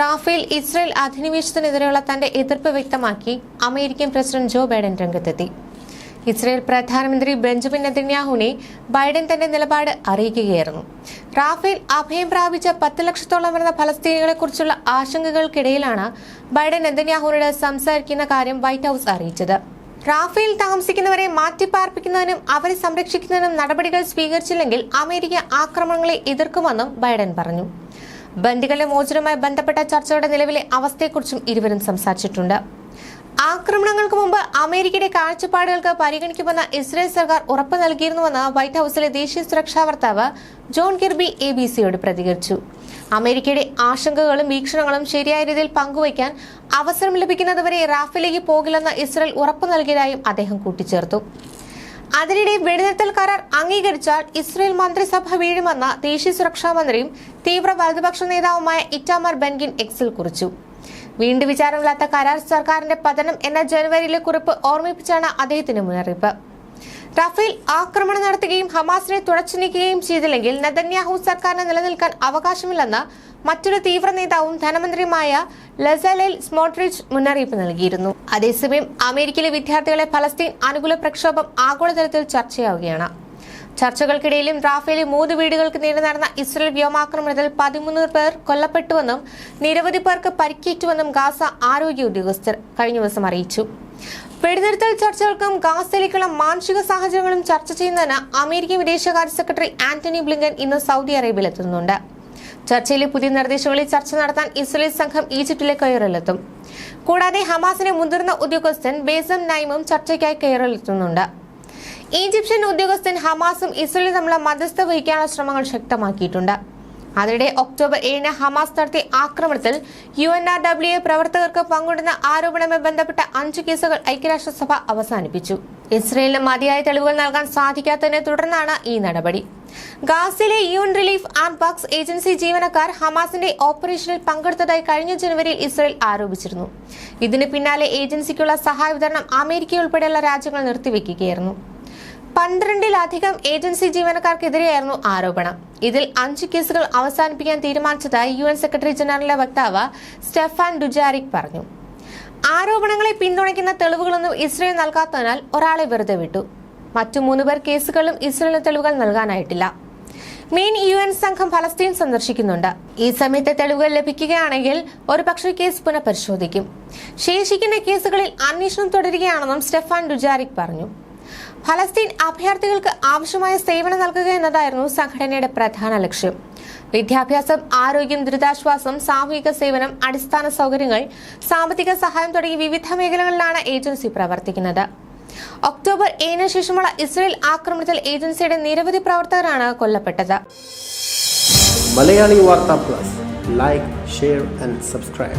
Rafale Israel അധിനിവേശത്തിനെതിരെയുള്ള തന്റെ എതിർപ്പ് വ്യക്തമാക്കി അമേരിക്കൻ പ്രസിഡന്റ് ജോ ബൈഡൻ രംഗത്തെത്തി. ഇസ്രായേൽ പ്രധാനമന്ത്രി ബെഞ്ചമിൻ നെതന്യാഹുവിനെ ബൈഡൻ തന്റെ നിലപാട് അറിയിക്കുകയായിരുന്നു. റാഫേൽ അഭയം പ്രാപിച്ച പത്ത് ലക്ഷത്തോളം വരുന്ന ഫലസ്തീനികളെക്കുറിച്ചുള്ള ആശങ്കകൾക്കിടയിലാണ് ബൈഡൻ നെതന്യാഹുവിനോട് സംസാരിക്കുന്ന കാര്യം വൈറ്റ് ഹൗസ് അറിയിച്ചത്. റാഫേൽ താമസിക്കുന്നവരെ മാറ്റിപ്പാർപ്പിക്കുന്നതിനും അവരെ സംരക്ഷിക്കുന്നതിനും നടപടികൾ സ്വീകരിച്ചില്ലെങ്കിൽ അമേരിക്ക ആക്രമണങ്ങളെ എതിർക്കുമെന്നും ബൈഡൻ പറഞ്ഞു. ബന്ദികളുടെ മോചനവുമായി ബന്ധപ്പെട്ട ചർച്ചകളുടെ നിലവിലെ അവസ്ഥയെക്കുറിച്ചും ഇരുവരും സംസാരിച്ചിട്ടുണ്ട്. ആക്രമണങ്ങൾക്ക് മുമ്പ് അമേരിക്കയുടെ കാഴ്ചപ്പാടുകൾക്ക് പരിഗണിക്കുമെന്ന് ഇസ്രായേൽ സർക്കാർ ഉറപ്പ് നൽകിയിരുന്നുവെന്ന് വൈറ്റ് ഹൌസിലെ ദേശീയ സുരക്ഷാ വക്താവ് ജോൺ കിർബി എ ബി സിയോട് പ്രതികരിച്ചു. അമേരിക്കയുടെ ആശങ്കകളും വീക്ഷണങ്ങളും ശരിയായ രീതിയിൽ പങ്കുവയ്ക്കാൻ അവസരം ലഭിക്കുന്നതുവരെ റാഫിലേക്ക് പോകില്ലെന്ന് ഇസ്രായേൽ ഉറപ്പു നൽകിയതായും അദ്ദേഹം കൂട്ടിച്ചേർത്തു. അതിനിടെ വെടിനിർത്തൽ കരാർ അംഗീകരിച്ചാൽ ഇസ്രയേൽ മന്ത്രിസഭ വീഴുമെന്ന ദേശീയ സുരക്ഷാ മന്ത്രിയും തീവ്ര വലതുപക്ഷ നേതാവുമായ ഇറ്റാമർ ബെൻഗിൻ എക്സിൽ കുറിച്ചു. വീണ്ടും വിചാരമില്ലാത്ത കരാർ സർക്കാരിന്റെ പതനം എന്ന ജനുവരിയിലെ കുറിപ്പ് ഓർമ്മിപ്പിച്ചാണ് അദ്ദേഹത്തിന്റെ മുന്നറിയിപ്പ്. റഫേൽ ആക്രമണം നടത്തുകയും ഹമാസിനെ തുടച്ചു നീക്കുകയും ചെയ്തില്ലെങ്കിൽ നെതന്യാഹു സർക്കാരിന് നിലനിൽക്കാൻ അവകാശമില്ലെന്ന് മറ്റൊരു തീവ്ര നേതാവും ധനമന്ത്രിയുമായ ലസലേൽ സ്മോട്രിച്ച് മുന്നറിയിപ്പ് നൽകിയിരുന്നു. അതേസമയം അമേരിക്കയിലെ വിദ്യാർത്ഥികളെ ഫലസ്തീൻ അനുകൂല പ്രക്ഷോഭം ആഗോളതലത്തിൽ ചർച്ചയാവുകയാണ്. ചർച്ചകൾക്കിടയിലും റാഫേലിൽ മൂന്ന് വീടുകൾക്ക് നേരെ നടന്ന ഇസ്രയേൽ വ്യോമാക്രമണത്തിൽ പതിമൂന്ന് പേർ കൊല്ലപ്പെട്ടുവെന്നും നിരവധി പേർക്ക് പരിക്കേറ്റുവെന്നും ഗാസ ആരോഗ്യ ഉദ്യോഗസ്ഥർ കഴിഞ്ഞ ദിവസം അറിയിച്ചു. വെടിനിർത്തൽ ചർച്ചകൾക്കും ഗാസയിലേക്കുള്ള മാനുഷിക സാഹചര്യങ്ങളും ചർച്ച ചെയ്യുന്നതിന് അമേരിക്കൻ വിദേശകാര്യ സെക്രട്ടറി ആന്റണി ബ്ലിങ്കൻ ഇന്ന് സൗദി അറേബ്യയിൽ എത്തുന്നുണ്ട്. ചർച്ചയിലെ പുതിയ നിർദ്ദേശങ്ങളിൽ ചർച്ച നടത്താൻ ഇസ്രയേൽ സംഘം ഈജിപ്തിലെ കയറിലെത്തും. കൂടാതെ ഹമാസിന്റെ മുതിർന്ന ഉദ്യോഗസ്ഥൻ ബേസം നൈമും ചർച്ചയ്ക്കായി കയറിലെത്തുന്നുണ്ട്. ഈജിപ്ഷ്യൻ ഉദ്യോഗസ്ഥൻ ഹമാസും ഇസ്രയേലും തമ്മിലുള്ള മധ്യസ്ഥ വഹിക്കാനുള്ള ശ്രമങ്ങൾ ശക്തമാക്കിയിട്ടുണ്ട്. അതിനിടെ ഒക്ടോബർ ഏഴിന് ഹമാസ് നടത്തിയ ആക്രമണത്തിൽ U N R W A പ്രവർത്തകർക്ക് പങ്കുണ്ടെന്ന ആരോപണവുമായി ബന്ധപ്പെട്ട അഞ്ച് കേസുകൾ ഐക്യരാഷ്ട്രസഭ അവസാനിപ്പിച്ചു. ഇസ്രയേലിന് മതിയായ തെളിവുകൾ നൽകാൻ സാധിക്കാത്തതിനെ തുടർന്നാണ് ഈ നടപടി. ഗാസിലെ U N relief and works agency ജീവനക്കാർ ഹമാസിന്റെ ഓപ്പറേഷനിൽ പങ്കെടുത്തതായി കഴിഞ്ഞ ജനുവരിയിൽ ഇസ്രയേൽ ആരോപിച്ചിരുന്നു. ഇതിന് പിന്നാലെ ഏജൻസിക്കുള്ള സഹായ വിതരണം അമേരിക്ക ഉൾപ്പെടെയുള്ള രാജ്യങ്ങൾ നിർത്തിവെക്കുകയായിരുന്നു. പന്ത്രണ്ടിലധികം ഏജൻസി ജീവനക്കാർക്കെതിരെയായിരുന്നു ആരോപണം. ഇതിൽ അഞ്ച് കേസുകൾ അവസാനിപ്പിക്കാൻ തീരുമാനിച്ചതായി യു എൻ സെക്രട്ടറി ജനറലിലെ വക്താവ് സ്റ്റെഫാൻ ഡുജാരിക് പറഞ്ഞു. ആരോപണങ്ങളെ പിന്തുണയ്ക്കുന്ന തെളിവുകളൊന്നും ഇസ്രയേൽ നൽകാത്തതിനാൽ ഒരാളെ വെറുതെ വിട്ടു. മറ്റു മൂന്ന് പേർ കേസുകളും ഇസ്രയേലിന് തെളിവുകൾ നൽകാനായിട്ടില്ല. മെയിൻ യു എൻ സംഘം ഫലസ്തീൻ സന്ദർശിക്കുന്നുണ്ട്. ഈ സമയത്തെ തെളിവുകൾ ലഭിക്കുകയാണെങ്കിൽ ഒരുപക്ഷെ കേസ് പുനഃപരിശോധിക്കും. ശേഷിക്കുന്ന കേസുകളിൽ അന്വേഷണം തുടരുകയാണെന്നും സ്റ്റെഫാൻ ഡുജാരിക് പറഞ്ഞു. ഫലസ്തീൻ അഭയാർത്ഥികൾക്ക് ആവശ്യമായ സേവനം നൽകുക എന്നതായിരുന്നു സംഘടനയുടെ പ്രധാന ലക്ഷ്യം. വിദ്യാഭ്യാസം ആരോഗ്യം ദുരിതാശ്വാസം സാമൂഹിക സേവനം അടിസ്ഥാന സൗകര്യങ്ങൾ സാമ്പത്തിക സഹായം തുടങ്ങി വിവിധ മേഖലകളിലാണ് ഏജൻസി പ്രവർത്തിക്കുന്നത്. ഒക്ടോബർ ഏഴിന് ശേഷമുള്ള ഇസ്രയേൽ ആക്രമണത്തിൽ ഏജൻസിയുടെ നിരവധി പ്രവർത്തകരാണ് കൊല്ലപ്പെട്ടത്. Malayali Vartha plus. Like share and subscribe